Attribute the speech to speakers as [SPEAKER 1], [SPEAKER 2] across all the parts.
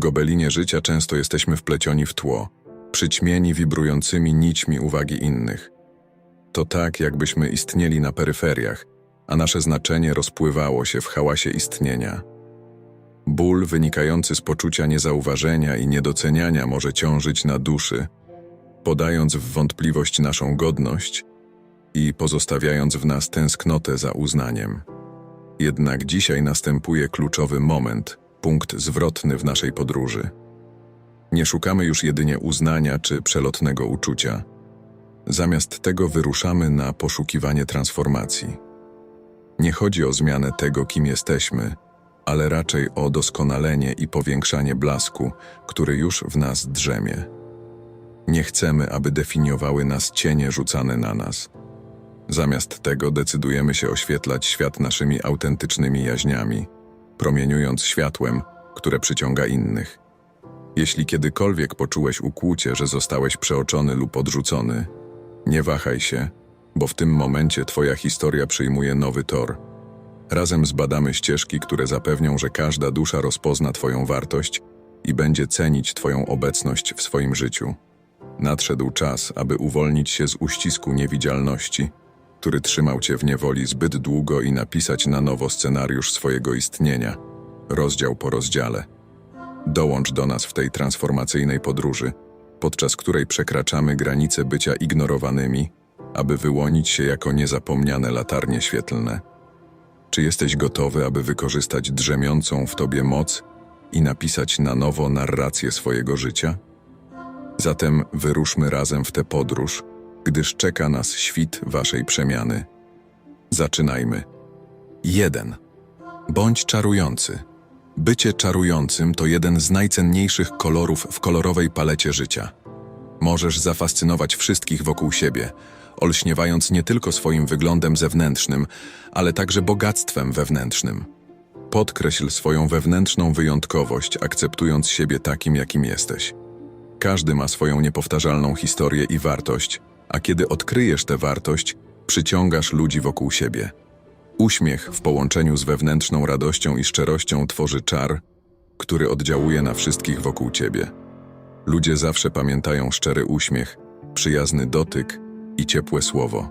[SPEAKER 1] gobelinie życia często jesteśmy wplecioni w tło, przyćmieni wibrującymi nićmi uwagi innych. To tak, jakbyśmy istnieli na peryferiach, a nasze znaczenie rozpływało się w hałasie istnienia. Ból wynikający z poczucia niezauważenia i niedoceniania może ciążyć na duszy, podając w wątpliwość naszą godność i pozostawiając w nas tęsknotę za uznaniem. Jednak dzisiaj następuje kluczowy moment, punkt zwrotny w naszej podróży. Nie szukamy już jedynie uznania czy przelotnego uczucia. Zamiast tego wyruszamy na poszukiwanie transformacji. Nie chodzi o zmianę tego, kim jesteśmy, ale raczej o doskonalenie i powiększanie blasku, który już w nas drzemie. Nie chcemy, aby definiowały nas cienie rzucane na nas. Zamiast tego decydujemy się oświetlać świat naszymi autentycznymi jaźniami, promieniując światłem, które przyciąga innych. Jeśli kiedykolwiek poczułeś ukłucie, że zostałeś przeoczony lub odrzucony, nie wahaj się, bo w tym momencie Twoja historia przyjmuje nowy tor. Razem zbadamy ścieżki, które zapewnią, że każda dusza rozpozna Twoją wartość i będzie cenić Twoją obecność w swoim życiu. Nadszedł czas, aby uwolnić się z uścisku niewidzialności, który trzymał Cię w niewoli zbyt długo i napisać na nowo scenariusz swojego istnienia, rozdział po rozdziale. Dołącz do nas w tej transformacyjnej podróży, podczas której przekraczamy granice bycia ignorowanymi, aby wyłonić się jako niezapomniane latarnie świetlne. Czy jesteś gotowy, aby wykorzystać drzemiącą w tobie moc i napisać na nowo narrację swojego życia? Zatem wyruszmy razem w tę podróż, gdyż czeka nas świt waszej przemiany. Zaczynajmy. 1. Bądź czarujący. Bycie czarującym to jeden z najcenniejszych kolorów w kolorowej palecie życia. Możesz zafascynować wszystkich wokół siebie, olśniewając nie tylko swoim wyglądem zewnętrznym, ale także bogactwem wewnętrznym. Podkreśl swoją wewnętrzną wyjątkowość, akceptując siebie takim, jakim jesteś. Każdy ma swoją niepowtarzalną historię i wartość, a kiedy odkryjesz tę wartość, przyciągasz ludzi wokół siebie. Uśmiech w połączeniu z wewnętrzną radością i szczerością tworzy czar, który oddziałuje na wszystkich wokół ciebie. Ludzie zawsze pamiętają szczery uśmiech, przyjazny dotyk i ciepłe słowo.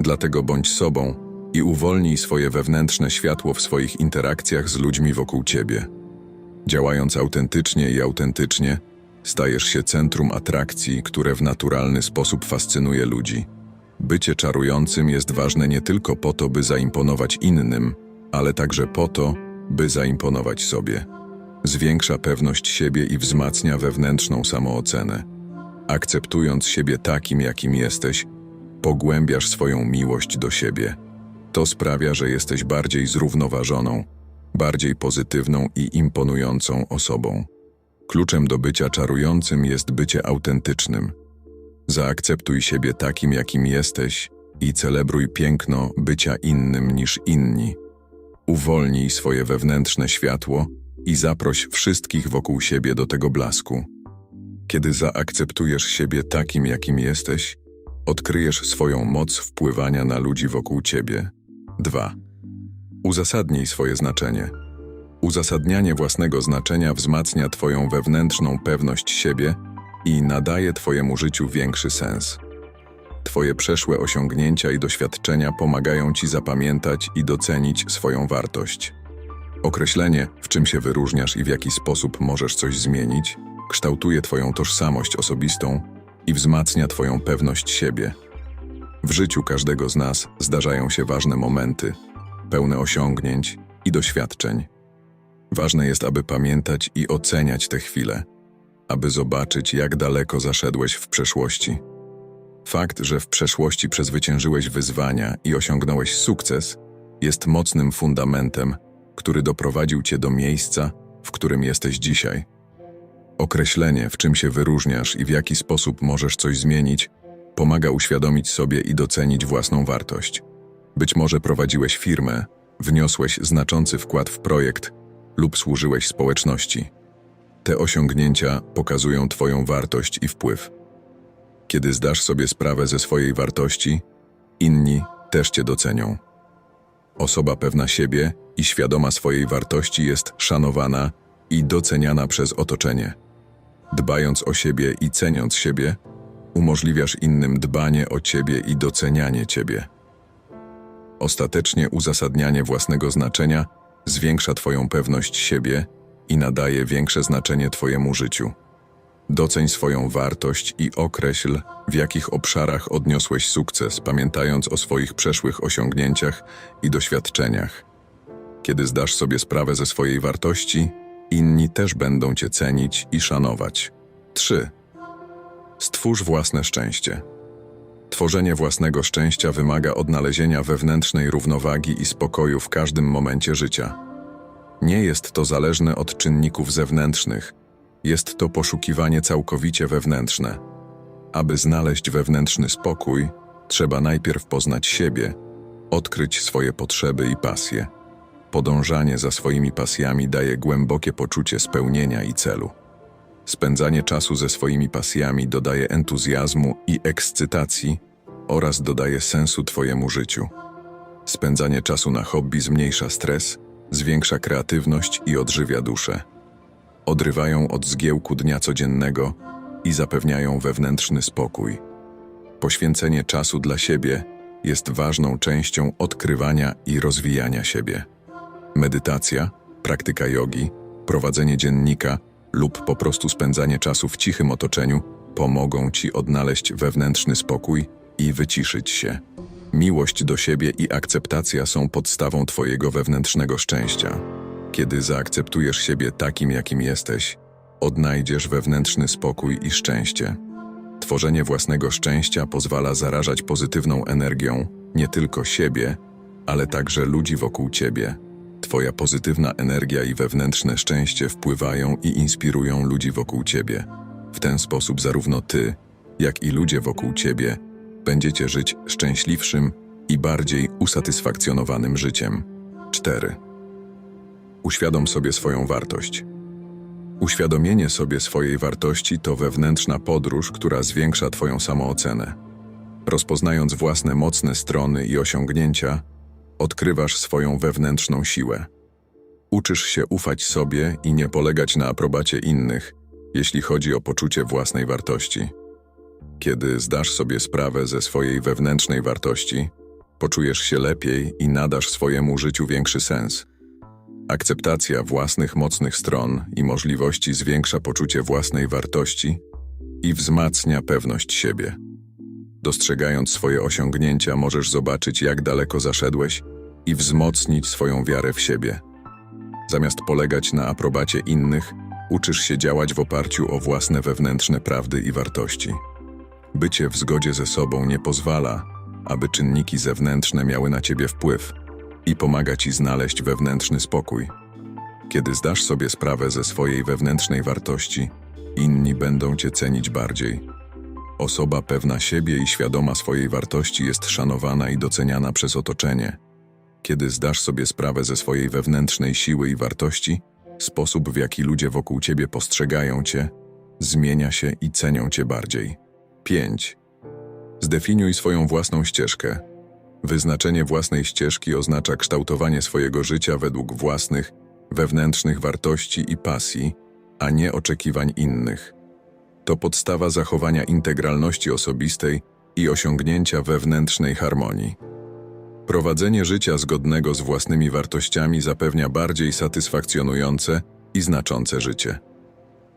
[SPEAKER 1] Dlatego bądź sobą i uwolnij swoje wewnętrzne światło w swoich interakcjach z ludźmi wokół ciebie. Działając autentycznie i autentycznie, stajesz się centrum atrakcji, które w naturalny sposób fascynuje ludzi. Bycie czarującym jest ważne nie tylko po to, by zaimponować innym, ale także po to, by zaimponować sobie. Zwiększa pewność siebie i wzmacnia wewnętrzną samoocenę. Akceptując siebie takim, jakim jesteś, pogłębiasz swoją miłość do siebie. To sprawia, że jesteś bardziej zrównoważoną, bardziej pozytywną i imponującą osobą. Kluczem do bycia czarującym jest bycie autentycznym. Zaakceptuj siebie takim, jakim jesteś i celebruj piękno bycia innym niż inni. Uwolnij swoje wewnętrzne światło i zaproś wszystkich wokół siebie do tego blasku. Kiedy zaakceptujesz siebie takim, jakim jesteś, odkryjesz swoją moc wpływania na ludzi wokół ciebie. 2. Uzasadnij swoje znaczenie. Uzasadnianie własnego znaczenia wzmacnia Twoją wewnętrzną pewność siebie i nadaje Twojemu życiu większy sens. Twoje przeszłe osiągnięcia i doświadczenia pomagają Ci zapamiętać i docenić swoją wartość. Określenie, w czym się wyróżniasz i w jaki sposób możesz coś zmienić, kształtuje Twoją tożsamość osobistą i wzmacnia Twoją pewność siebie. W życiu każdego z nas zdarzają się ważne momenty, pełne osiągnięć i doświadczeń. Ważne jest, aby pamiętać i oceniać te chwile, aby zobaczyć, jak daleko zaszedłeś w przeszłości. Fakt, że w przeszłości przezwyciężyłeś wyzwania i osiągnąłeś sukces, jest mocnym fundamentem, który doprowadził cię do miejsca, w którym jesteś dzisiaj. Określenie, w czym się wyróżniasz i w jaki sposób możesz coś zmienić, pomaga uświadomić sobie i docenić własną wartość. Być może prowadziłeś firmę, wniosłeś znaczący wkład w projekt lub służyłeś społeczności. Te osiągnięcia pokazują Twoją wartość i wpływ. Kiedy zdasz sobie sprawę ze swojej wartości, inni też Cię docenią. Osoba pewna siebie i świadoma swojej wartości jest szanowana i doceniana przez otoczenie. Dbając o siebie i ceniąc siebie, umożliwiasz innym dbanie o ciebie i docenianie ciebie. Ostatecznie uzasadnianie własnego znaczenia zwiększa Twoją pewność siebie i nadaje większe znaczenie Twojemu życiu. Doceń swoją wartość i określ, w jakich obszarach odniosłeś sukces, pamiętając o swoich przeszłych osiągnięciach i doświadczeniach. Kiedy zdasz sobie sprawę ze swojej wartości, inni też będą Cię cenić i szanować. 3. Stwórz własne szczęście. Tworzenie własnego szczęścia wymaga odnalezienia wewnętrznej równowagi i spokoju w każdym momencie życia. Nie jest to zależne od czynników zewnętrznych, jest to poszukiwanie całkowicie wewnętrzne. Aby znaleźć wewnętrzny spokój, trzeba najpierw poznać siebie, odkryć swoje potrzeby i pasje. Podążanie za swoimi pasjami daje głębokie poczucie spełnienia i celu. Spędzanie czasu ze swoimi pasjami dodaje entuzjazmu i ekscytacji oraz dodaje sensu Twojemu życiu. Spędzanie czasu na hobby zmniejsza stres, zwiększa kreatywność i odżywia duszę. Odrywają od zgiełku dnia codziennego i zapewniają wewnętrzny spokój. Poświęcenie czasu dla siebie jest ważną częścią odkrywania i rozwijania siebie. Medytacja, praktyka jogi, prowadzenie dziennika lub po prostu spędzanie czasu w cichym otoczeniu pomogą Ci odnaleźć wewnętrzny spokój i wyciszyć się. Miłość do siebie i akceptacja są podstawą Twojego wewnętrznego szczęścia. Kiedy zaakceptujesz siebie takim, jakim jesteś, odnajdziesz wewnętrzny spokój i szczęście. Tworzenie własnego szczęścia pozwala zarażać pozytywną energią nie tylko siebie, ale także ludzi wokół ciebie. Twoja pozytywna energia i wewnętrzne szczęście wpływają i inspirują ludzi wokół ciebie. W ten sposób zarówno ty, jak i ludzie wokół ciebie będziecie żyć szczęśliwszym i bardziej usatysfakcjonowanym życiem. 4. Uświadom sobie swoją wartość. Uświadomienie sobie swojej wartości to wewnętrzna podróż, która zwiększa Twoją samoocenę. Rozpoznając własne mocne strony i osiągnięcia, odkrywasz swoją wewnętrzną siłę. Uczysz się ufać sobie i nie polegać na aprobacie innych, jeśli chodzi o poczucie własnej wartości. Kiedy zdasz sobie sprawę ze swojej wewnętrznej wartości, poczujesz się lepiej i nadasz swojemu życiu większy sens. Akceptacja własnych mocnych stron i możliwości zwiększa poczucie własnej wartości i wzmacnia pewność siebie. Dostrzegając swoje osiągnięcia, możesz zobaczyć, jak daleko zaszedłeś i wzmocnić swoją wiarę w siebie. Zamiast polegać na aprobacie innych, uczysz się działać w oparciu o własne wewnętrzne prawdy i wartości. Bycie w zgodzie ze sobą nie pozwala, aby czynniki zewnętrzne miały na ciebie wpływ i pomaga ci znaleźć wewnętrzny spokój. Kiedy zdasz sobie sprawę ze swojej wewnętrznej wartości, inni będą cię cenić bardziej. Osoba pewna siebie i świadoma swojej wartości jest szanowana i doceniana przez otoczenie. Kiedy zdasz sobie sprawę ze swojej wewnętrznej siły i wartości, sposób w jaki ludzie wokół ciebie postrzegają cię, zmienia się i cenią cię bardziej. 5. Zdefiniuj swoją własną ścieżkę. Wyznaczenie własnej ścieżki oznacza kształtowanie swojego życia według własnych, wewnętrznych wartości i pasji, a nie oczekiwań innych. To podstawa zachowania integralności osobistej i osiągnięcia wewnętrznej harmonii. Prowadzenie życia zgodnego z własnymi wartościami zapewnia bardziej satysfakcjonujące i znaczące życie.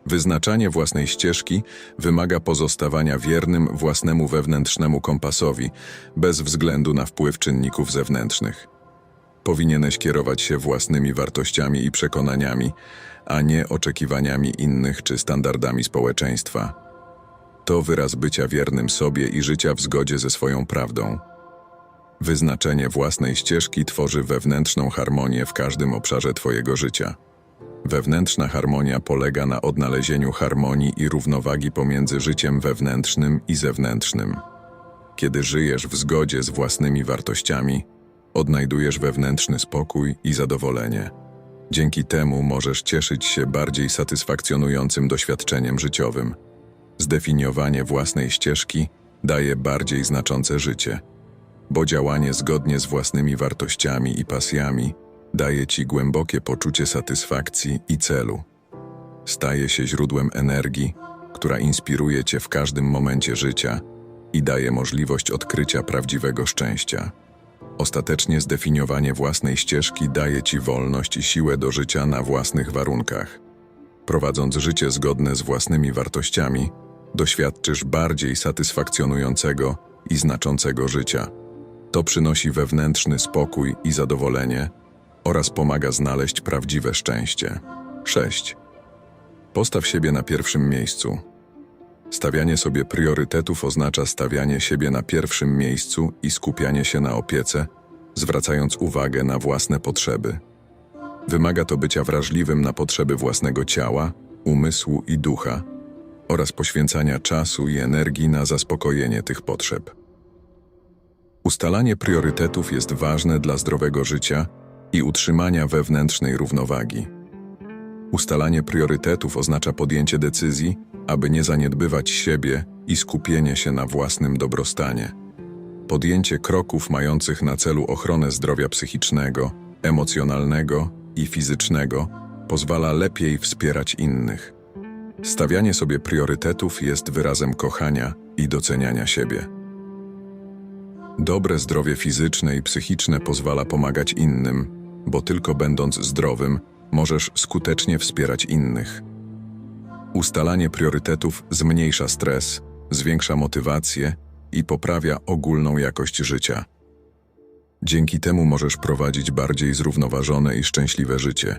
[SPEAKER 1] Wyznaczanie własnej ścieżki wymaga pozostawania wiernym własnemu wewnętrznemu kompasowi, bez względu na wpływ czynników zewnętrznych. Powinieneś kierować się własnymi wartościami i przekonaniami, a nie oczekiwaniami innych czy standardami społeczeństwa. To wyraz bycia wiernym sobie i życia w zgodzie ze swoją prawdą. Wyznaczenie własnej ścieżki tworzy wewnętrzną harmonię w każdym obszarze Twojego życia. Wewnętrzna harmonia polega na odnalezieniu harmonii i równowagi pomiędzy życiem wewnętrznym i zewnętrznym. Kiedy żyjesz w zgodzie z własnymi wartościami, odnajdujesz wewnętrzny spokój i zadowolenie. Dzięki temu możesz cieszyć się bardziej satysfakcjonującym doświadczeniem życiowym. Zdefiniowanie własnej ścieżki daje bardziej znaczące życie, bo działanie zgodnie z własnymi wartościami i pasjami daje ci głębokie poczucie satysfakcji i celu. staje się źródłem energii, która inspiruje cię w każdym momencie życia i daje możliwość odkrycia prawdziwego szczęścia. Ostatecznie zdefiniowanie własnej ścieżki daje ci wolność i siłę do życia na własnych warunkach. Prowadząc życie zgodne z własnymi wartościami, doświadczysz bardziej satysfakcjonującego i znaczącego życia. To przynosi wewnętrzny spokój i zadowolenie oraz pomaga znaleźć prawdziwe szczęście. 6. Postaw siebie na pierwszym miejscu. Stawianie sobie priorytetów oznacza stawianie siebie na pierwszym miejscu i skupianie się na opiece, zwracając uwagę na własne potrzeby. Wymaga to bycia wrażliwym na potrzeby własnego ciała, umysłu i ducha oraz poświęcania czasu i energii na zaspokojenie tych potrzeb. Ustalanie priorytetów jest ważne dla zdrowego życia i utrzymania wewnętrznej równowagi. Ustalanie priorytetów oznacza podjęcie decyzji, aby nie zaniedbywać siebie i skupienie się na własnym dobrostanie. Podjęcie kroków mających na celu ochronę zdrowia psychicznego, emocjonalnego i fizycznego pozwala lepiej wspierać innych. Stawianie sobie priorytetów jest wyrazem kochania i doceniania siebie. Dobre zdrowie fizyczne i psychiczne pozwala pomagać innym, bo tylko będąc zdrowym, możesz skutecznie wspierać innych. Ustalanie priorytetów zmniejsza stres, zwiększa motywację i poprawia ogólną jakość życia. Dzięki temu możesz prowadzić bardziej zrównoważone i szczęśliwe życie.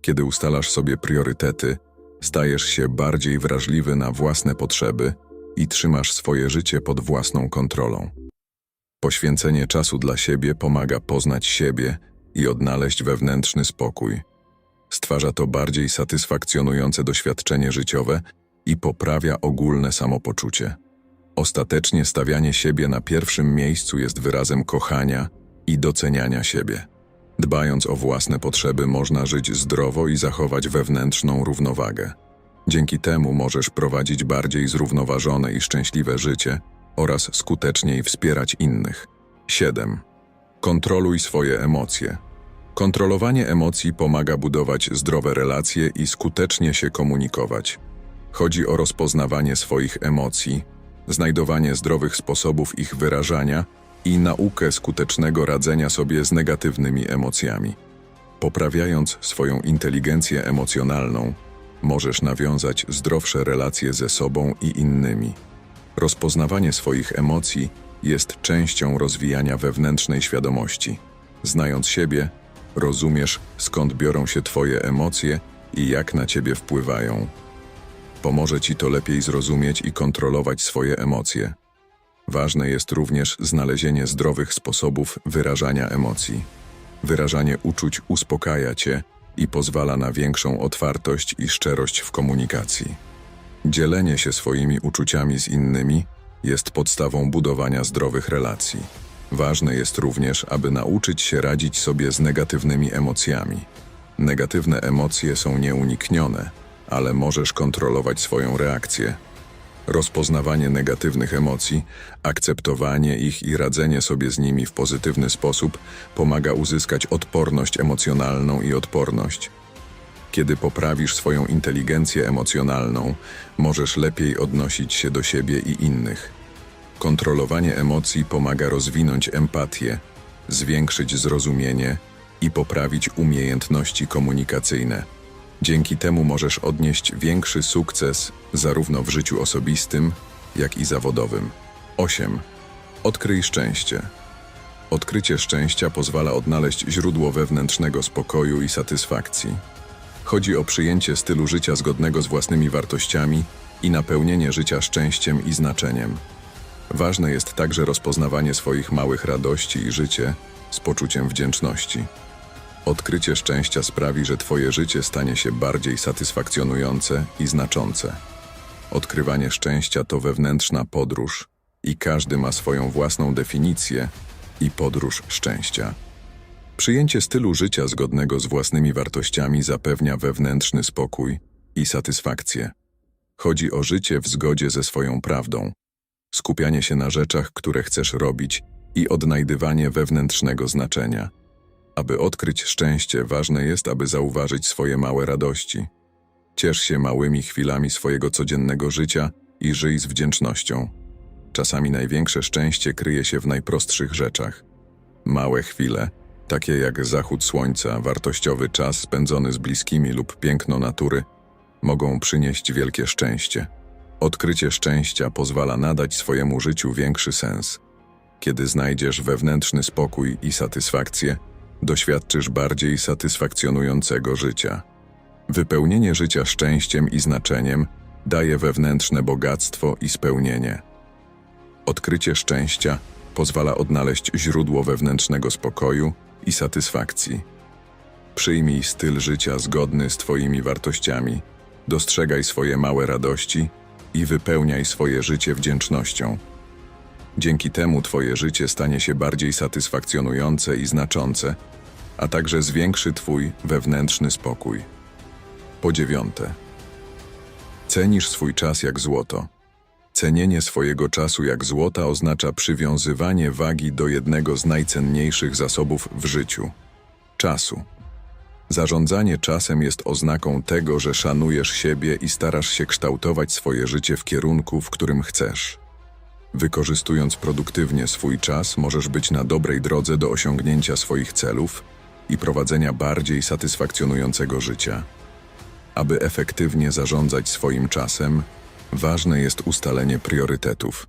[SPEAKER 1] Kiedy ustalasz sobie priorytety, stajesz się bardziej wrażliwy na własne potrzeby i trzymasz swoje życie pod własną kontrolą. Poświęcenie czasu dla siebie pomaga poznać siebie i odnaleźć wewnętrzny spokój. Stwarza to bardziej satysfakcjonujące doświadczenie życiowe i poprawia ogólne samopoczucie. Ostatecznie stawianie siebie na pierwszym miejscu jest wyrazem kochania i doceniania siebie. Dbając o własne potrzeby, można żyć zdrowo i zachować wewnętrzną równowagę. Dzięki temu możesz prowadzić bardziej zrównoważone i szczęśliwe życie oraz skuteczniej wspierać innych. 7. Kontroluj swoje emocje. Kontrolowanie emocji pomaga budować zdrowe relacje i skutecznie się komunikować. Chodzi o rozpoznawanie swoich emocji, znajdowanie zdrowych sposobów ich wyrażania i naukę skutecznego radzenia sobie z negatywnymi emocjami. Poprawiając swoją inteligencję emocjonalną, możesz nawiązać zdrowsze relacje ze sobą i innymi. Rozpoznawanie swoich emocji jest częścią rozwijania wewnętrznej świadomości. Znając siebie, rozumiesz skąd biorą się Twoje emocje i jak na Ciebie wpływają. Pomoże Ci to lepiej zrozumieć i kontrolować swoje emocje. Ważne jest również znalezienie zdrowych sposobów wyrażania emocji. Wyrażanie uczuć uspokaja Cię i pozwala na większą otwartość i szczerość w komunikacji. Dzielenie się swoimi uczuciami z innymi jest podstawą budowania zdrowych relacji. Ważne jest również, aby nauczyć się radzić sobie z negatywnymi emocjami. Negatywne emocje są nieuniknione, ale możesz kontrolować swoją reakcję. Rozpoznawanie negatywnych emocji, akceptowanie ich i radzenie sobie z nimi w pozytywny sposób pomaga uzyskać odporność emocjonalną i odporność. Kiedy poprawisz swoją inteligencję emocjonalną, możesz lepiej odnosić się do siebie i innych. Kontrolowanie emocji pomaga rozwinąć empatię, zwiększyć zrozumienie i poprawić umiejętności komunikacyjne. Dzięki temu możesz odnieść większy sukces zarówno w życiu osobistym, jak i zawodowym. 8. Odkryj szczęście. Odkrycie szczęścia pozwala odnaleźć źródło wewnętrznego spokoju i satysfakcji. Chodzi o przyjęcie stylu życia zgodnego z własnymi wartościami i napełnienie życia szczęściem i znaczeniem. Ważne jest także rozpoznawanie swoich małych radości i życie z poczuciem wdzięczności. Odkrycie szczęścia sprawi, że Twoje życie stanie się bardziej satysfakcjonujące i znaczące. Odkrywanie szczęścia to wewnętrzna podróż i każdy ma swoją własną definicję i podróż szczęścia. Przyjęcie stylu życia zgodnego z własnymi wartościami zapewnia wewnętrzny spokój i satysfakcję. Chodzi o życie w zgodzie ze swoją prawdą, skupianie się na rzeczach, które chcesz robić i odnajdywanie wewnętrznego znaczenia. Aby odkryć szczęście, ważne jest, aby zauważyć swoje małe radości. Ciesz się małymi chwilami swojego codziennego życia i żyj z wdzięcznością. Czasami największe szczęście kryje się w najprostszych rzeczach. Małe chwile, takie jak zachód słońca, wartościowy czas spędzony z bliskimi lub piękno natury, mogą przynieść wielkie szczęście. Odkrycie szczęścia pozwala nadać swojemu życiu większy sens. Kiedy znajdziesz wewnętrzny spokój i satysfakcję, doświadczysz bardziej satysfakcjonującego życia. Wypełnienie życia szczęściem i znaczeniem daje wewnętrzne bogactwo i spełnienie. Odkrycie szczęścia pozwala odnaleźć źródło wewnętrznego spokoju i satysfakcji. Przyjmij styl życia zgodny z Twoimi wartościami, dostrzegaj swoje małe radości i wypełniaj swoje życie wdzięcznością. Dzięki temu Twoje życie stanie się bardziej satysfakcjonujące i znaczące, a także zwiększy Twój wewnętrzny spokój. Po dziewiąte, cenisz swój czas jak złoto. Cenienie swojego czasu jak złota oznacza przywiązywanie wagi do jednego z najcenniejszych zasobów w życiu czasu. Zarządzanie czasem jest oznaką tego, że szanujesz siebie i starasz się kształtować swoje życie w kierunku, w którym chcesz. Wykorzystując produktywnie swój czas, możesz być na dobrej drodze do osiągnięcia swoich celów i prowadzenia bardziej satysfakcjonującego życia. Aby efektywnie zarządzać swoim czasem, ważne jest ustalenie priorytetów.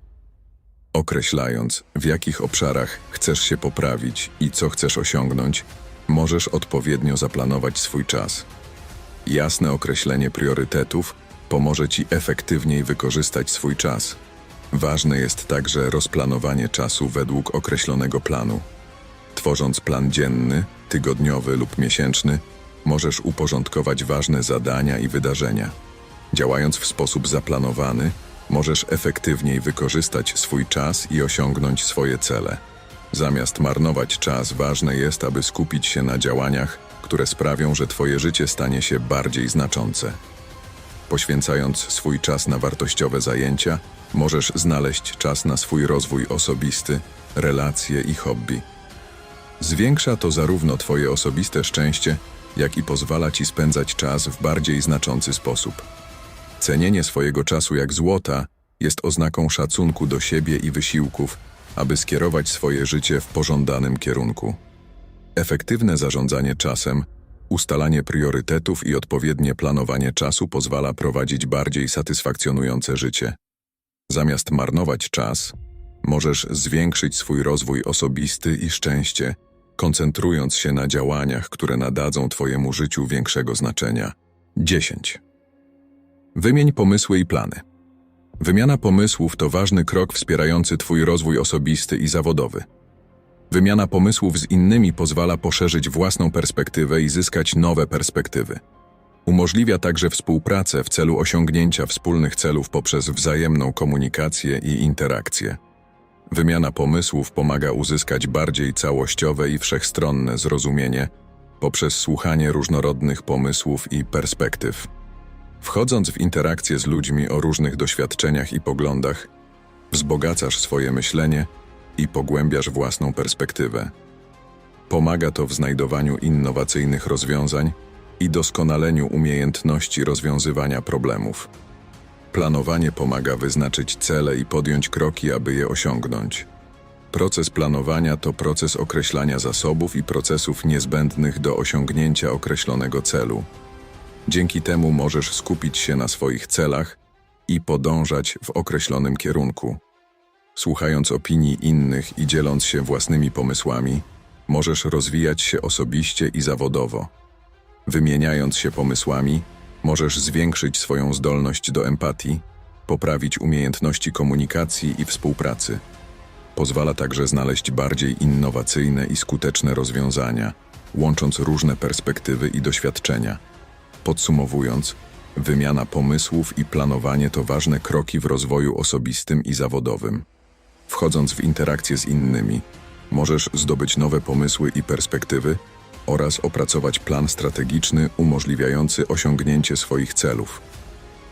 [SPEAKER 1] Określając, w jakich obszarach chcesz się poprawić i co chcesz osiągnąć, możesz odpowiednio zaplanować swój czas. Jasne określenie priorytetów pomoże Ci efektywniej wykorzystać swój czas. Ważne jest także rozplanowanie czasu według określonego planu. Tworząc plan dzienny, tygodniowy lub miesięczny, możesz uporządkować ważne zadania i wydarzenia. Działając w sposób zaplanowany, możesz efektywniej wykorzystać swój czas i osiągnąć swoje cele. Zamiast marnować czas, ważne jest, aby skupić się na działaniach, które sprawią, że Twoje życie stanie się bardziej znaczące. Poświęcając swój czas na wartościowe zajęcia, możesz znaleźć czas na swój rozwój osobisty, relacje i hobby. Zwiększa to zarówno Twoje osobiste szczęście, jak i pozwala Ci spędzać czas w bardziej znaczący sposób. Cenienie swojego czasu jak złota jest oznaką szacunku do siebie i wysiłków, aby skierować swoje życie w pożądanym kierunku. Efektywne zarządzanie czasem, ustalanie priorytetów i odpowiednie planowanie czasu pozwala prowadzić bardziej satysfakcjonujące życie. Zamiast marnować czas, możesz zwiększyć swój rozwój osobisty i szczęście, koncentrując się na działaniach, które nadadzą Twojemu życiu większego znaczenia. 10. Wymień pomysły i plany. Wymiana pomysłów to ważny krok wspierający Twój rozwój osobisty i zawodowy. Wymiana pomysłów z innymi pozwala poszerzyć własną perspektywę i zyskać nowe perspektywy. Umożliwia także współpracę w celu osiągnięcia wspólnych celów poprzez wzajemną komunikację i interakcję. Wymiana pomysłów pomaga uzyskać bardziej całościowe i wszechstronne zrozumienie poprzez słuchanie różnorodnych pomysłów i perspektyw. Wchodząc w interakcję z ludźmi o różnych doświadczeniach i poglądach, wzbogacasz swoje myślenie i pogłębiasz własną perspektywę. Pomaga to w znajdowaniu innowacyjnych rozwiązań i doskonaleniu umiejętności rozwiązywania problemów. Planowanie pomaga wyznaczyć cele i podjąć kroki, aby je osiągnąć. Proces planowania to proces określania zasobów i procesów niezbędnych do osiągnięcia określonego celu. Dzięki temu możesz skupić się na swoich celach i podążać w określonym kierunku. Słuchając opinii innych i dzieląc się własnymi pomysłami, możesz rozwijać się osobiście i zawodowo. Wymieniając się pomysłami, możesz zwiększyć swoją zdolność do empatii, poprawić umiejętności komunikacji i współpracy. Pozwala także znaleźć bardziej innowacyjne i skuteczne rozwiązania, łącząc różne perspektywy i doświadczenia. Podsumowując, wymiana pomysłów i planowanie to ważne kroki w rozwoju osobistym i zawodowym. Wchodząc w interakcje z innymi, możesz zdobyć nowe pomysły i perspektywy oraz opracować plan strategiczny umożliwiający osiągnięcie swoich celów.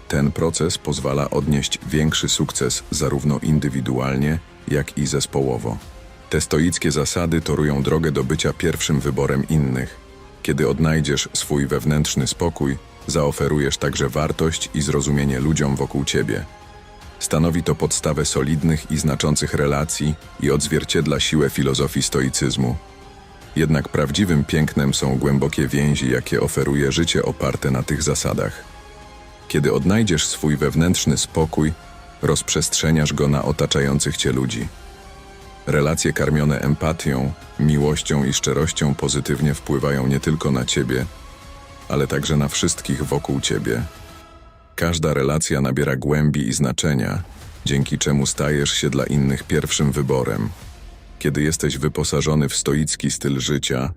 [SPEAKER 1] Ten proces pozwala odnieść większy sukces zarówno indywidualnie, jak i zespołowo. Te stoickie zasady torują drogę do bycia pierwszym wyborem innych. Kiedy odnajdziesz swój wewnętrzny spokój, zaoferujesz także wartość i zrozumienie ludziom wokół ciebie. Stanowi to podstawę solidnych i znaczących relacji i odzwierciedla siłę filozofii stoicyzmu. Jednak prawdziwym pięknem są głębokie więzi, jakie oferuje życie oparte na tych zasadach. Kiedy odnajdziesz swój wewnętrzny spokój, rozprzestrzeniasz go na otaczających cię ludzi. Relacje karmione empatią, miłością i szczerością pozytywnie wpływają nie tylko na ciebie, ale także na wszystkich wokół ciebie. Każda relacja nabiera głębi i znaczenia, dzięki czemu stajesz się dla innych pierwszym wyborem. Kiedy jesteś wyposażony w stoicki styl życia,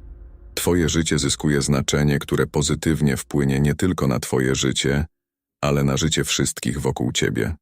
[SPEAKER 1] Twoje życie zyskuje znaczenie, które pozytywnie wpłynie nie tylko na Twoje życie, ale na życie wszystkich wokół Ciebie.